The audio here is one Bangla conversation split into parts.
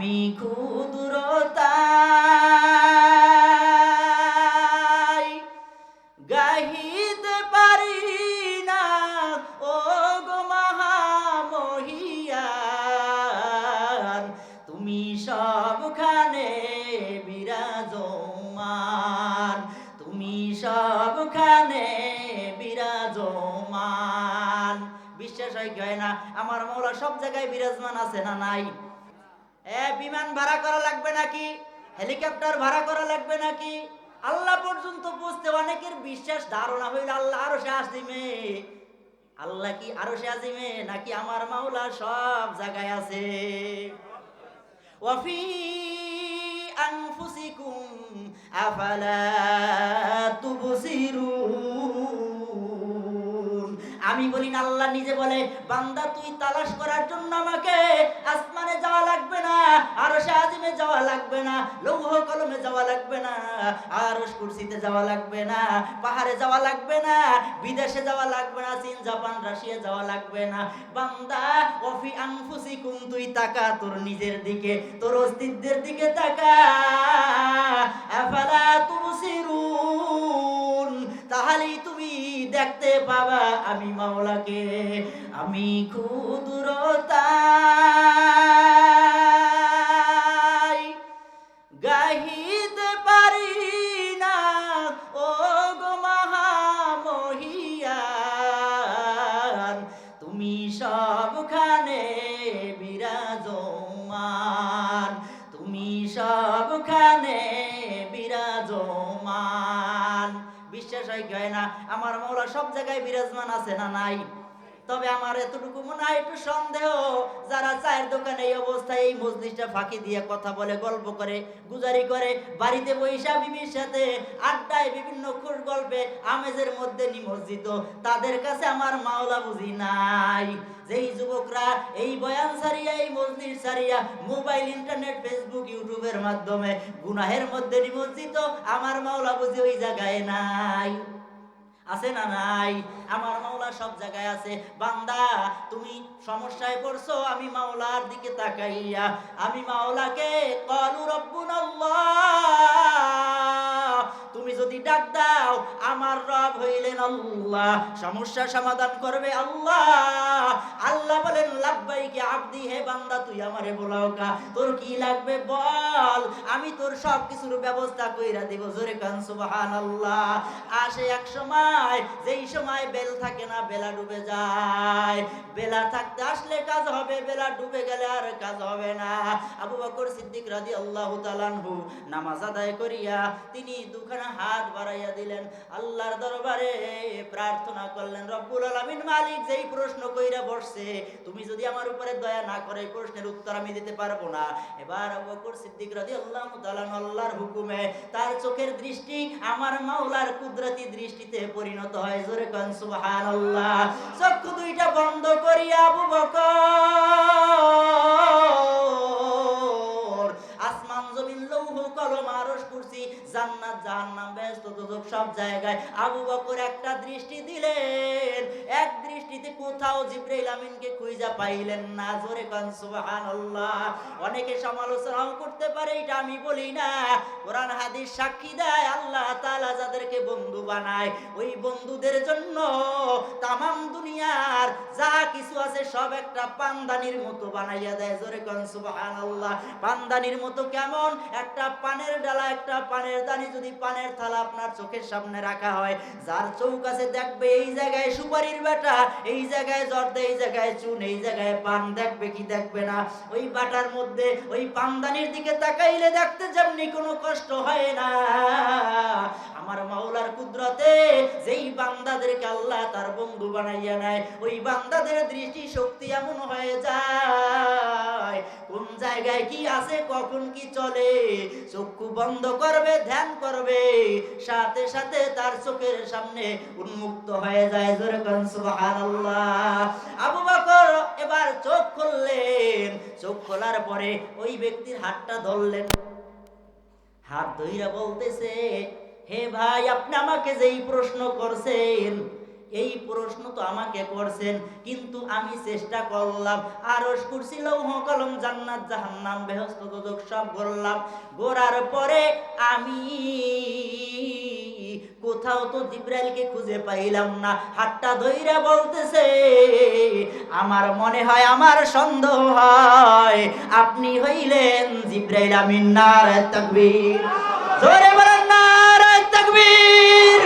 আমি ক্ষুদ্রতাই গাহিতে পারি না। ও গো মহামহিয়ান তুমি সবখানে বিরাজমান। তুমি সবখানে বিরাজমান। বিশ্বাস হয় না? আমার মৌলা সব জায়গায় বিরাজমান আছে না নাই? এ বিমান ভাড়া করা লাগবে নাকি? হেলিকপ্টার ভাড়া করা লাগবে নাকি? আল্লাহ পর্যন্ত বুঝতে অনেকের বিশ্বাস, ধারণা হইল আল্লাহ আরও সে আসিমে আল্লাহ কি আরও সে আজিমে নাকি আমার মাওলা সব জায়গায় আছে? ওয়াফি আনফুসিকুম, আফালা তুবসিরুন? আমি বলি না আল্লাহ নিজে বলে বান্দা, তুই তালাশ করার জন্য আমাকে আসমানে যাওয়া লাগবে না আর আজিমে যাওয়া লাগবে না, লৌহ কলমে যাওয়া লাগবে না আর কুরসিতে যাওয়া লাগবে না, পাহাড়ে যাওয়া লাগবে না, বিদেশে যাওয়া লাগবে না, চীন, জাপান, রাশিয়া যাওয়া লাগবে না। বান্দা অফি আনফুসিকুম, তুই তাকা তোর নিজের দিকে, তোর অস্তিত্বের দিকে তাকা। আফালা তুবসিরুন, তাহলেই দেখতে পাবা আমি মাওলাকে, আমি ক্ষুদ্রতাই গাহিতে পারি না ও গো মহামহিয়ান। তুমি সবখানে বিরাজমান, তুমি সবখানে বিরাজমান। বিশ্বাস হয় কি হয় না? আমার মৌলা সব জায়গায় বিরাজমান আছে না নাই? তবে আমার এতটুকু মনে হয়, একটু সন্দেহ, যারা চায়ের দোকানে এই অবস্থায় এই মজলিসটা ফাঁকি দিয়ে কথা বলে, গল্প করে, গুজারি করে, বাড়িতে বৈশা বিবির সাথে আড্ডায় বিভিন্ন খুশ গল্পে আমেজের মধ্যে নিমজ্জিত, তাদের কাছে আমার মাওলা বুঝি নাই। যেই যুবকরা এই বয়ান সারিয়া, এই মজলিস সারিয়া, মোবাইল, ইন্টারনেট, ফেসবুক, ইউটিউবের মাধ্যমে গুনাহের মধ্যে নিমজ্জিত, আমার মাওলা বুঝি ওই জায়গায় নাই। আছে না নাই? আমার মাওলা সব জায়গায় আছে। বান্দা, তুমি সমস্যায় পড়ছো, আমি মাওলার দিকে তাকাইয়া, আমি মাওলাকে কলু রব্বুন তুমি যদি ডাক দাও, আমার রব হইলেন আল্লাহ। সমস্যা সমাধান করবে আল্লাহ। আল্লাহ বলেন, লাব্বাইকে আব্দি, হে বান্দা, তুই আমারে বলাও কা তোর কি লাগবে বল? আমি তোর সব কিছুর ব্যবস্থা কইরা দিব। জোরে কান, সুবহানাল্লাহ। আসে এক সময়, যেই সময় বেল থাকে না, বেলা ডুবে যায়। বেলা থাকতে আসলে কাজ হবে, বেলা ডুবে গেলে আর কাজ হবে না। আবু বকর সিদ্দিক রাদিয়াল্লাহু তাআলাহু নামাজ আদায় করিয়া তিনি দুখানা হাত বাড়াইয়া দিলেন। আল্লাহর দরবারে প্রার্থনা করলেন, রব্বুল আলামিন মালিক যেই প্রশ্ন কইরা বসছে, তুমি যদি আমার উপরে দয়া না করে, এই প্রশ্নের উত্তর আমি দিতে পারব না। এবার বকর সিদ্দিক রাদিয়াল্লাহু তাআলা আল্লাহর হুকুমে তার চোখের দৃষ্টি আমার মাওলার কুদরতি দৃষ্টিতে পরিণত হয়। জোরে কান, সুবহানাল্লাহ। চক্ষু দুইটা বন্ধ করিয়া আবু বকর সব জায়গায় আবু বকর একটা দৃষ্টি দিলেন। এক দৃষ্টিতে কোথাও জিব্রাইল আমিনকে খুঁজা পাইলেন না। জোরে কান, সুবহানাল্লাহ। অনেকে সমালোচনাও করতে পারে, এটা আমি বলি না। কোরআন, হাদিস সাক্ষী দেয়, আল্লাহ তাআলা যাদেরকে বন্ধু বানায়, ওই বন্ধুদের জন্য তামাম দুনিয়ার যা কিছু আছে সব একটা পান্দানির মতো বানাইয়া দেয়। জোরে কান, সুবহানাল্লাহ। পান্দানির মতো কেমন? একটা পানের ডালা, একটা পানের দানি, যদি পানের থালা আপনার চোখের সামনে রাখা হয়। যার চোখ আছে দেখবে এই জায়গায় সুপারির বেটা, এই জায়গায় জর্দা, এই জায়গায় চুন, এই জায়গায় পান, দেখবে কি দেখবে না। ওই বাটার মধ্যে, ওই পানদানির দিকে তাকাইলে দেখতে যেমনি কোনো কষ্ট হয় না। আমার মাওলার কুদরতে, যেই বান্দাদেরকে আল্লাহ তার বন্ধু বানাইয়া নেয়, ওই বান্দাদের দৃষ্টি শক্তি এমন হয়ে যায়। কোন জায়গায় কি আছে, কখন কি চলে, চক্ষু বন্ধ করবে, ধ্যান করবে, সাথে সাথে তার চোখের সামনে উন্মুক্ত হয়ে যায়। জোরে কোন, সুবহানাল্লাহ। আবু বকর এবার চোখ খুললেন। চোখ খোলার পরে ওই ব্যক্তির হাতটা ধরলেন। হাত ধইরা বলতেছে হে ভাই, আপনি আমাকে যেই প্রশ্ন করছেন, এই প্রশ্ন তো আমাকে করছেন, কিন্তু আমি চেষ্টা করলাম আরস কুরসি, লৌহ, কলম, জান্নাত, জাহান্নাম, বেহস্ত দোজক সব করলাম। গোড়ার পরে আমি কোথাও তো জিব্রাইলকে খুঁজে পাইলাম না। হাতটা ধইরা বলতেছে, আমার মনে হয়, আমার সন্দেহ হয়, আপনি হইলেন জিব্রাইল আমিন নারায় তাকবীর। জোরে বলেন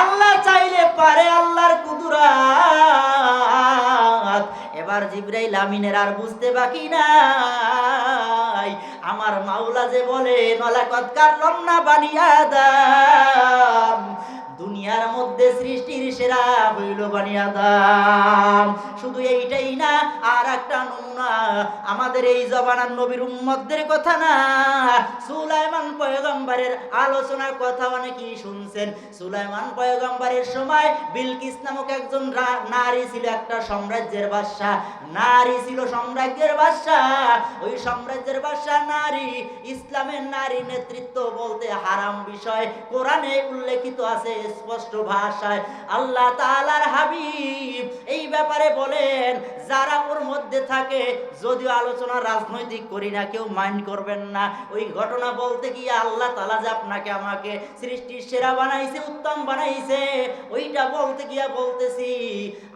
আল্লাহ চাইলে পারে আল্লাহর কুদুরাত। এবার জিব্রাইল আমিনের আর বুঝতে বাকি নাই। আমার মাওলা যে বলে নলাকৎকার লম্না বানিয়া দাম। দুনিয়ার মধ্যে সৃষ্টির সেরা হইল বানিয়া দাম শুধু এইটাই না আর একটা নমুনা আমাদের এই জবানার নবীর উম্মতদের কথা না। সুলাইমান পয়গম্বরের আলোচনার কথা অনেকেই শুনছেন। সুলাইমান পয়গম্বরের সময় বিলকিস নামক একজন নারী ছিল, একটা সাম্রাজ্যের বাদশা নারী ছিল সাম্রাজ্যের বাদশা ওই সাম্রাজ্যের বাদশা নারী, ইসলামের নারী নেতৃত্ব বলতে হারাম বিষয়। কোরআনে উল্লেখিত আছে স্পষ্ট ভাষায় আল্লাহ তাআলার হাবিব এই ব্যাপারে বলেন, যারা ওর মধ্যে থাকে, যদিও আলোচনা রাজনৈতিক করি না, কেউ মাইন্ড করবেন না। ওই ঘটনা বলতে গিয়ে আল্লাহ তালা যে আপনাকে আমাকে সৃষ্টির সেরা বানাইছে, উত্তম বানাইছে, ওইটা বলতে গিয়া বলতেছি,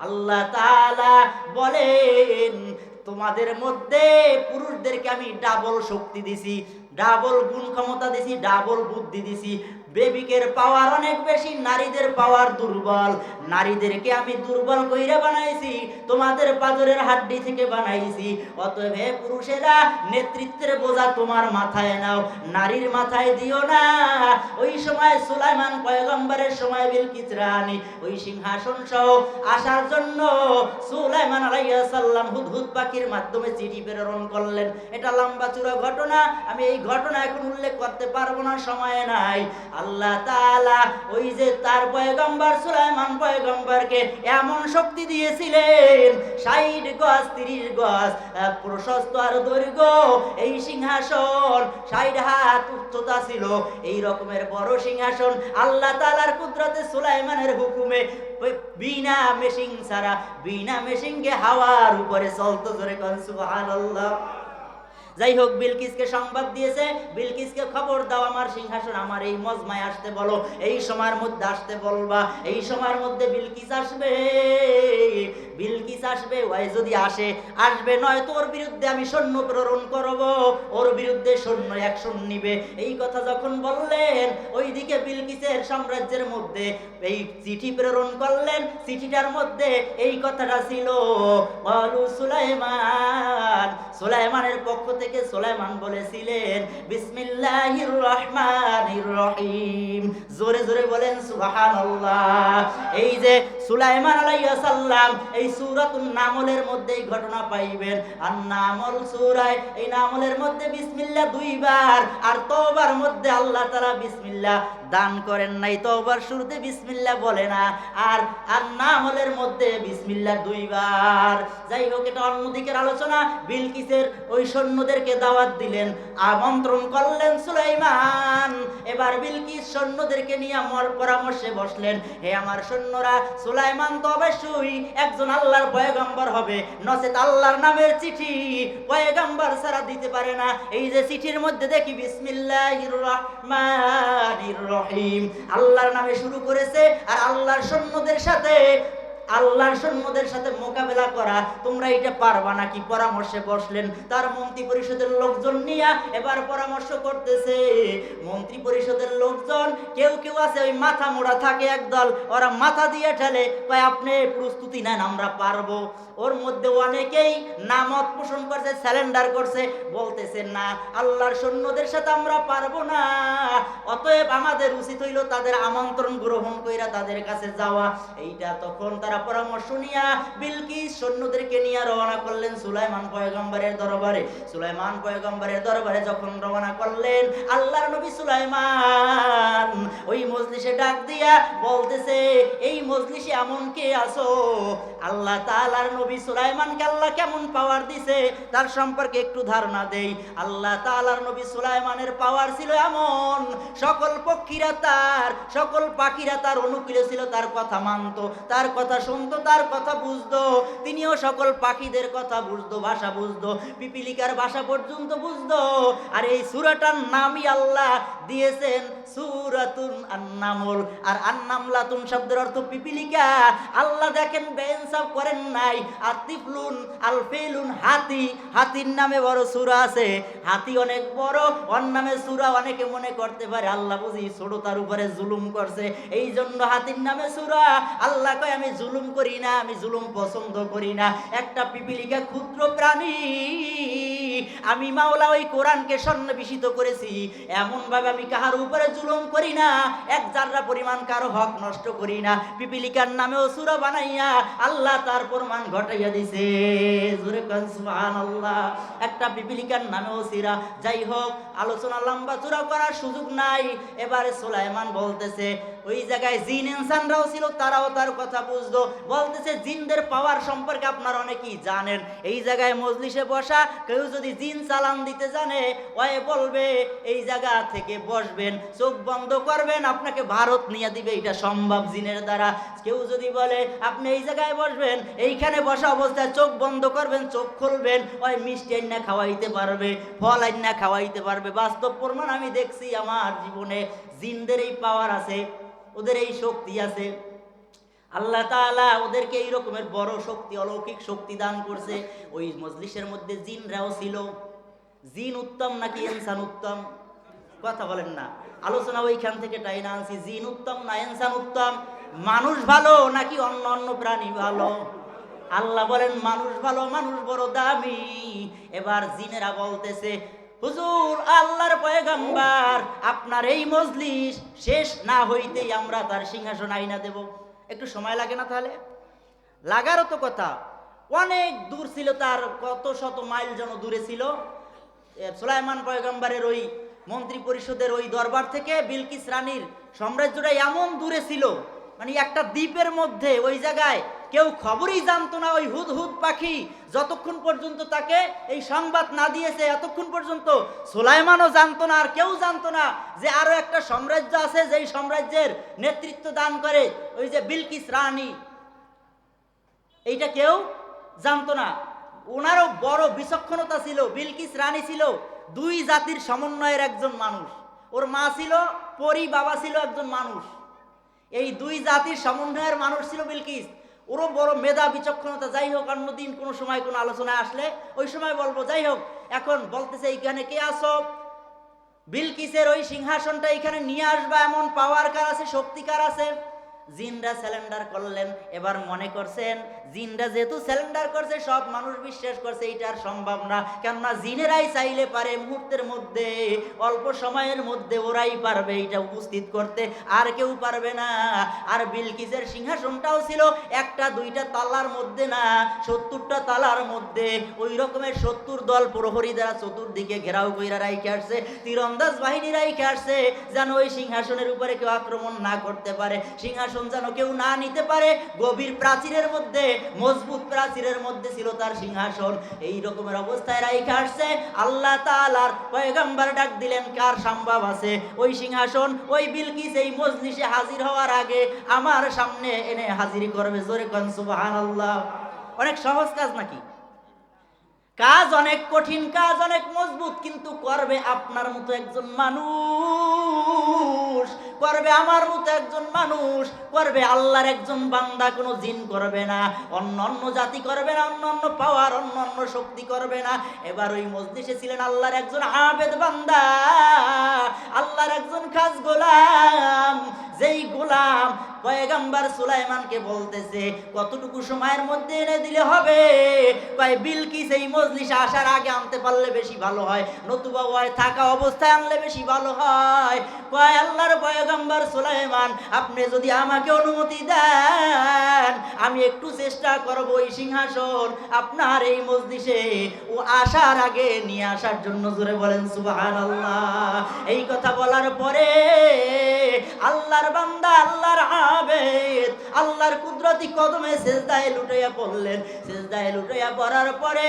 আল্লাহ তাআলা বলেন, তোমাদের মধ্যে পুরুষদেরকে আমি ডাবল শক্তি দিছি ডাবল গুণ ক্ষমতা দিছি ডাবল বুদ্ধি দিছি। বেবিকের পাওয়ার অনেক বেশি, নারীদের পাওয়ার দুর্বল। নারীদেরকে আমি দুর্বল কইরে বানাইছি, তোমাদের পাজরের হাড্ডি থেকে বানাইছি। অতএব হে পুরুষেরা, নেতৃত্বের বোঝা তোমার মাথায় নাও, নারীর মাথায় দিও না। ওই সময় সুলাইমান পয়গম্বরের সময় বিলকিস রানী, ওই সিংহাসন সহ আসার জন্য সুলাইমান আলাইহিস সালাম হুদহুদ পাখির মাধ্যমে চিঠি প্রেরণ করলেন। এটা লম্বা চূড়া ঘটনা, আমি এই ঘটনা এখন উল্লেখ করতে পারব না, সময় নাই। আল্লাহ তাআলা ওই যে তার পয়গম্বর সুলাইমান পয়গম্বরকে এমন শক্তি দিয়েছিলেন, ষাট গজ, তিরিশ গজ প্রশস্ত আর দৈর্ঘ্য, এই সিংহাসন ষাট হাত উচ্চতা ছিল, এই রকমের বড় সিংহাসন আল্লাহ তালার কুদরতে সুলাইমানের হুকুমে বিনা মেশিন ছাড়া, বিনা মেশিনকে হাওয়ার উপরে চলতো জোরে কন, সুবহানাল্লাহ। যাই হোক, বিলকিসকে সংবাদ দিয়েছে। বিলকিসকে খবর দাও, আমার সিংহাসন, আমার এই মজমায় আসতে বলো, এই সময়ের মধ্যে আসতে বলবা, এই সময়ের মধ্যে বিলকিস আসবে। বিলকিস আসবে, ওই যদি আসে, আসবে নয় তোর বিরুদ্ধে আমি সৈন্য প্রেরণ করব, ওর বিরুদ্ধে সৈন্য অ্যাকশন নিবে। এই কথা যখন বললেন, ওইদিকে বিলকিসের সাম্রাজ্যের মধ্যে এই চিঠি প্রেরণ করলেন। চিঠিটার মধ্যে এই কথাটা ছিল, বলু সুলাইমান, সুলাইমানের পক্ষ থেকে সুলাইমান বলেছিলেন, বিসমিল্লাহির রহমানির রহিম। জোরে জোরে বলেন, সুবহানাল্লাহ। এই যে সুলাইমান আলাইহিস সালাম এই সূরাতুন নামলের ঘটনা পাইবেন। আর নামল সূরায় এই নামলের মধ্যে বিসমিল্লাহ দুইবার, আর তওবার মধ্যে আল্লাহ তাআলা বিসমিল্লাহ দান করেন নাই। তওবার শুরুতে বিসমিল্লাহ বলে না, আর আর নামলের মধ্যে বিসমিল্লাহ দুইবার। যাই হোক, এটা অন্যদিকের আলোচনা। বিলকিসের ওই সৈন্যদেরকে দাওয়াত দিলেন, আমন্ত্রণ করলেন সুলাইমান। এবার বিলকিস সৈন্যদেরকে নিয়ে আমার পরামর্শে বসলেন, হে আমার সৈন্যরা, সুলাইমান তো অবশ্যই একজন আল্লাহর পয়গম্বর হবে। নচেত আল্লাহর নামের চিঠি পয়গম্বর ছাড়া দিতে পারে না। এই যে চিঠির মধ্যে দেখি, বিসমিল্লাহির রহমানির রহিম। আল্লাহর নামে শুরু করেছে আর আল্লাহর সৈন্যদের সাথে আল্লাহর সৈন্যদের সাথে মোকাবেলা করা, তোমরা এটা পারবা নাকি পরামর্শে বসলেন? তার মন্ত্রী পরিষদের লোকজন নিয়ে এবার পরামর্শ করতেছে, মন্ত্রী পরিষদের লোকজন, কেউ কেউ আছে, ওই মাথা মোড়া থাকে একদল, ওরা মাথা দিয়ে ঠেলে, কয়, আপনি প্রস্তুতি নেন, আমরা পারব। ওর মধ্যে অনেকেই নামত পোষণ করছে, স্যালেন্ডার করছে, বলতেছে, না, আল্লাহর সৈন্যদের সাথে আমরা পারব না। অতএব আমাদের উচিত হইল তাদের আমন্ত্রণ গ্রহণ কইরা তাদের কাছে যাওয়া। এইটা তখন তারা পরামর্শ নিয়া বিলকিস সৈন্যদেরকে নিয়ে রওনা করলেন সুলাইমান পয়গম্বরের দরবারে। সুলাইমান পয়গম্বরের দরবারে যখন রওনা করলেন, আল্লাহর নবী সুলাইমান ওই মজলিসে ডাক দিয়া বলতেছে, এই মজলিসে এমন কে আসো আল্লাহ তাআলার নবী সুলাইমানকে আল্লাহ কেমন পাওয়ার দিছে? তার সম্পর্কে একটু ধারণা দেই। আল্লাহ তাআলার নবী সুলাইমানের পাওয়ার ছিল এমন, সকল পক্ষীরা তার, সকল পাখিরা তার অনুকূলে ছিল, তার কথা মানতো। তার কথা শুনতো তার কথা বুঝতো, তিনিও সকল পাখিদের কথা বুঝতো, ভাষা বুঝতো, পিপিলিকার ভাষা পর্যন্ত বুঝতো। আর এই সুরাটার নামই আল্লাহ দিয়েছেন সুরাতুন আন্নামুল। আর আন্নামলাতুন শব্দের অর্থ পিপিলিকা। আল্লাহ দেখেন বেইনসাফ করেন নাই। আতিফলুন আলফেলুন হাতি। হাতির নামে বড় সুরা আছে। হাতি অনেক বড়, ওর নামে সুরা অনেকে মনে করতে পারে। আল্লাহ বুঝি ছোট তার উপরে জুলুম করছে। এই জন্য হাতির নামে সুরা। আল্লাহ কয়, আমি জুলুম করি না, আমি জুলুম পছন্দ করি না। একটা পিপিলিকা ক্ষুদ্র প্রাণী, আমি মাওলা ওই কোরআনকে সন্নিবেশিত করেছি। এমন ভাবে আমি কাহার উপরে জুলুম করি না, এক জাররা পরিমাণ কারও হক নষ্ট করি না। পিপিলিকার নামেও সুরা বানাইয়া আল্লাহ তার প্রমাণ ঘটাইয়া দিছে। জোরে কান, সুবহানাল্লাহ। একটা পিপিলিকার নামেও সিরা। যাই হোক, আলোচনা লম্বা চূড়া করার সুযোগ নাই। এবারে সুলাইমান বলতেছে ওই জায়গায় জিন ইনসানরাও ছিল, তারাও তার কথা বুঝতো বলতেছে, জিনদের পাওয়ার সম্পর্কে আপনারা অনেকেই জানেন। এই জায়গায় মজলিসে বসা, কেউ যদি জিন চালান দিতে জানে, ওয়ে বলবে, এই জায়গা থেকে বসবেন, চোখ বন্ধ করবেন, আপনাকে ভারত নিয়ে দিবে, এটা সম্ভব জিনের দ্বারা। কেউ যদি বলে, আপনি এই জায়গায় বসবেন, এইখানে বসা অবস্থায় চোখ বন্ধ করবেন, চোখ খুলবেন, ওই মিষ্টি আইনা খাওয়াইতে পারবে, ফল আইনা খাওয়াইতে পারবে। বাস্তব প্রমাণ আমি দেখছি আমার জীবনে, জিনদের এই পাওয়ার আছে। ওদের এই শক্তি আছে। আল্লাহ তাআলা ওদেরকে এই রকমের বড় শক্তি, অলৌকিক শক্তি দান করছে। ওই মজলিসের মধ্যে জিনরাও ছিল। জিন উত্তম নাকি ইনসান উত্তম? কথা বলেন না। আলোচনা ওইখান থেকে টাইনা আনছি। জিন উত্তম না ইনসান উত্তম? মানুষ ভালো নাকি অন্য অন্য প্রাণী ভালো? আল্লাহ বলেন, মানুষ ভালো, মানুষ বড় দামি। এবার জিনেরা বলতেছে হুজুর, আল্লাহর পয়গাম্বার, আপনার এই মজলিস শেষ না হইতেই আমরা তার সিংহাসন আইনা দেব। একটু সময় লাগে না তাহলে? লাগারও তো কথা। অনেক দূর ছিল তার, কত শত মাইল যেন দূরে ছিল। সুলাইমান পয়গম্বরের ওই মন্ত্রী পরিষদের ওই দরবার থেকে বিলকিস রানীর সাম্রাজ্যটা এমন দূরে ছিল মানে একটা দ্বীপের মধ্যে, ওই জায়গায় কেউ খবরই জানতো না ওই হুদ হুদ পাখি। যতক্ষণ পর্যন্ত তাকে এই সংবাদ না দিয়েছে, এতক্ষণ পর্যন্ত সুলাইমানও জানতো না, আর কেউ জানতো না যে আরও একটা সাম্রাজ্য আছে যেই সাম্রাজ্যের নেতৃত্ব দান করে ওই যে বিলকিস রানী। এইটা কেউ জানতো না। ওনারও বড় বিচক্ষণতা ছিল, বিলকিস রানী ছিল দুই জাতির সমন্বয়ের একজন মানুষ। ওর মা ছিল, পরি বাবা ছিল একজন মানুষ। এই দুই জাতির সমন্বয়ের মানুষ ছিল বিলকিস। ওরও বড় মেধা, বিচক্ষণতা, যাই হোক, অন্যদিন কোনো সময় কোনো আলোচনায় আসলে ওই সময় বলব, যাই হোক, এখন বলতেছে এইখানে কে আসো বিলকিসের ওই সিংহাসনটা এখানে নিয়ে আসবা, এমন পাওয়ার কার আছে শক্তিকার আছে? জিনরা স্যালেন্ডার করলেন, এবার মনে করছেন, জিনরা যেহেতু স্যালেন্ডার করছে, সব মানুষ বিশ্বাস করছে, এটা আর সম্ভব না। কেননা জিনেরাই চাইলে পারে মুহূর্তের মধ্যে, অল্প সময়ের মধ্যে ওরাই পারবে এটা উপস্থিত করতে। আর কেউ পারবে না। আর বিলকিসের সিংহাসনটাও ছিল একটা, দুইটা তালার মধ্যে না, সত্তরটা তালার মধ্যে। ওই রকমের সত্তর দল প্রহরী দ্বারা চতুর্দিকে ঘেরাও কইরা রাইখে আসছে, তীরন্দাজ বাহিনী রাইখে আসছে, যেন ওই সিংহাসনের উপরে কেউ আক্রমণ না করতে পারে। সিংহাসন যেন কেউ না নিতে পারে, গভীর প্রাচীরের মধ্যে, মজবুত প্রাচীরের মধ্যে ছিল তার সিংহাসন। এই রকমের অবস্থায় রাইখা আসছে, আল্লাহ তালার পয়গাম্বার ডাক দিলেন, কার সম্ভব আছে? ওই সিংহাসন, ওই বিলকিস, এই মজলিসে হাজির হওয়ার আগে আমার সামনে এনে হাজির করবে। জোরে কন, সুবহানাল্লাহ। অনেক সহজ কাজ নাকি? কাজ অনেক কঠিন, কাজ অনেক মজবুত, কিন্তু করবে আপনার মতো একজন মানুষ, করবে আমার মতো একজন মানুষ, করবে আল্লাহর একজন বান্দা, কোনো জিন করবে না, অন্য অন্য জাতি করবে না, অন্য অন্য পাওয়ার অন্য অন্য শক্তি করবে না। এবার ওই মসজিদে ছিলেন আল্লাহর একজন আবেদ বান্দা, আল্লাহর একজন খাস গোলাম। যেই গোলাম পয়গাম্বার সুলাইমানকে বলতেছে, কতটুকু সময়ের মধ্যে এনে দিলে হবে? কয় বিলকিস এই মজলিসে আসার আগে আনতে পারলে বেশি ভালো হয়। নতুবা ওই থাকা অবস্থায় আনলে বেশি ভালো হয়। কয় আল্লাহর পয়গাম্বার সুলাইমান, আপনি যদি আমাকে অনুমতি দেন, আমি একটু চেষ্টা করব এই সিংহাসন আপনার এই মজলিসে। ও আসার আগে নিয়ে আসার জন্য জোরে বলেন, সুবহানাল্লাহ। এই কথা বলার পরে আল্লাহর বান্দা, আল্লাহর আবেদ, আল্লাহর কুদরতি কদমে সেজদায় লুটাইয়া পড়লেন। সেজদায় লুটাইয়া পড়ার পরে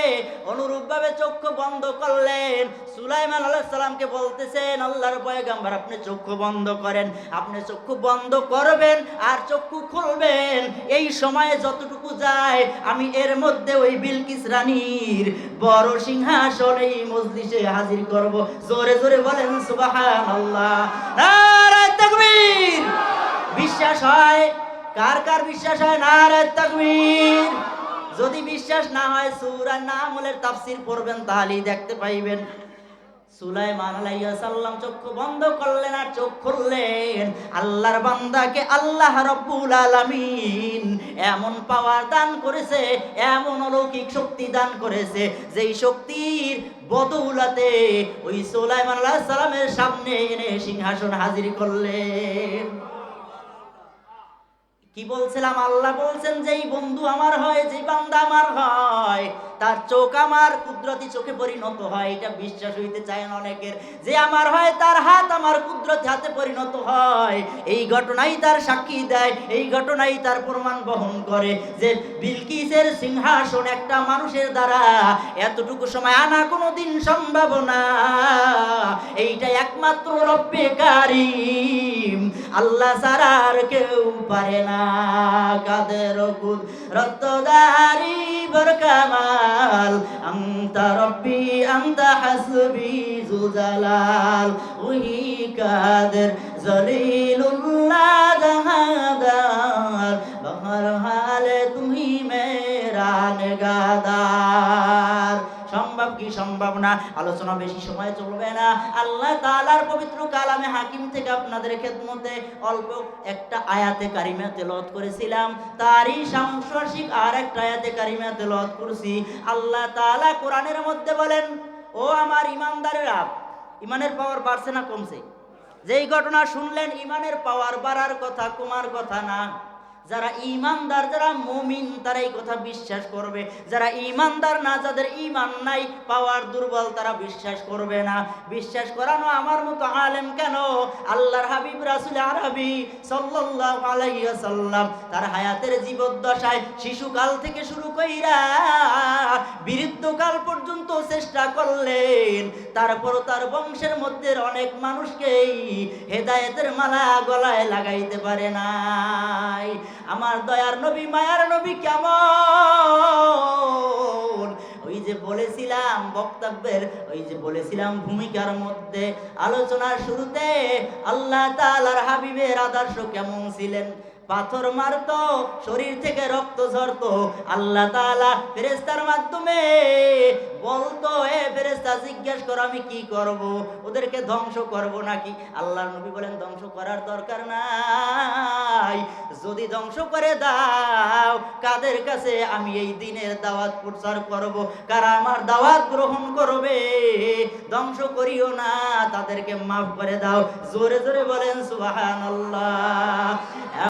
অনুরূপভাবে চক্ষু বন্ধ করলেন। সুলাইমান আলাইহিস সালামকে বলতেছেন, আল্লাহর পয়গাম্বার, আপনি চক্ষু বন্ধ করেন। আপনি চক্ষু বন্ধ করবেন আর চক্ষু খুলবেন। এই সময়ে যতটুকু যায়, আমি এর মধ্যে ওই বিলকিস রানীর বড় সিংহাসন এই মজলিসে হাজির করব। জোরে জোরে বলেন নারায়ে তাকবীর! বিশ্বাস হয়? কার কার বিশ্বাস হয়? নারায়ে তাকবীর! যদি বিশ্বাস না হয় সূরা নামলের তাফসীর পড়বেন, তাহলেই দেখতে পাইবেন। সুলাইমান আলাইহিস সালাম চক্ষু বন্ধ করলেন আর চোখ খুললেন। আল্লাহর বান্দাকে আল্লাহ রব্বুল আলামিন এমন পাওয়ার দান করেছে, এমন অলৌকিক শক্তি দান করেছে, যেই শক্তির বদৌলাতে ওই সুলাইমান আলাইহিস সালামের সামনে এনে সিংহাসন হাজির করলেন। কি বলছিলাম? আল্লাহ বলছেন যেই বন্ধু আমার হয় যেই বান্দা আমার হয় তার চোখ আমার কুদরতি চোখে পরিণত হয়, এটা বিশ্বাস হইতে চায় না অনেকের। যে আমার হয়, তার হাত আমার কুদরতি হাতে পরিণত হয়। এই ঘটনাই তার সাক্ষী দেয়, এই ঘটনাই তার প্রমাণ বহন করে যে বিলকিসের সিংহাসন একটা মানুষের দ্বারা এতটুকু সময় আনা কোনোদিন সম্ভব না। এইটা একমাত্র রব্বে আল্লাহ ছাড়া আর কেউ পারে না। কাদের কুদ রত্তদারি বরকামাল আন্তা রব্বি, আন্তা হাসবি, জুজালাল, উহি কাদের জলিলুল্লাহ জাহাদার বহর হালে তুমি মেরা নেগাদার। সম্ভব কি সম্ভব না। আলোচনা বেশি সময় চলবে না। আল্লাহ তাআলার পবিত্র কালামে হাকিম থেকে আপনাদের খেদমতে অল্প একটা আয়াতে কারিমা তেলাওয়াত করেছিলাম। তারই সাংসারিক আর একটা আয়াতে কারিমা তেলাওয়াত করছি। আল্লাহ তাআলা কোরআনের মধ্যে বলেন, ও আমার ইমানদারেরা ইমানের পাওয়ার বাড়ছে না কমছে? যেই ঘটনা শুনলেন ইমানের পাওয়ার বাড়ার কথা, কমার কথা না। যারা ইমানদার যারা মমিন, তারা এই কথা বিশ্বাস করবে। যারা ইমানদার না, যাদের ইমান নাই, পাওয়ার দুর্বল, তারা বিশ্বাস করবে না। বিশ্বাস করানো আমার মতো আলেম কেন? আল্লাহর হাবিব, রাসুল আরবি সাল্লাল্লাহু আলাইহি ওয়াসাল্লাম তার হায়াতের জীবদ্দশায় শিশুকাল থেকে শুরু কইরা বৃদ্ধকাল পর্যন্ত চেষ্টা করলেন। তারপর তার বংশের মধ্যে অনেক মানুষকেই হেদায়েতের মালা গলায় লাগাইতে পারে নাই। আমার দয়ার নবী, মায়ার নবী কেমন? ওই যে বলেছিলাম বক্তব্যের, ওই যে বলেছিলাম ভূমিকার মধ্যে, আলোচনার শুরুতে আল্লাহ তালার হাবিবের আদর্শ কেমন ছিলেন? পাথর মারতো, শরীর থেকে রক্ত ঝরতো। আল্লাহ তাআলা ফেরেশতার মাধ্যমে বলতো, এ ফেরেশতা, জিজ্ঞেস করো, আমি কি করব? ওদেরকে ধ্বংস করব নাকি? আল্লাহর নবী বলেন, ধ্বংস করার দরকার নাই। যদি ধ্বংস করে দাও, কাদের কাছে আমি এই দিনের দাওয়াত প্রচার করব? কারা আমার দাওয়াত গ্রহণ করবে? ধ্বংস করিও না, তাদেরকে মাফ করে দাও। জোরে জোরে বলেন, সুবহানাল্লাহ।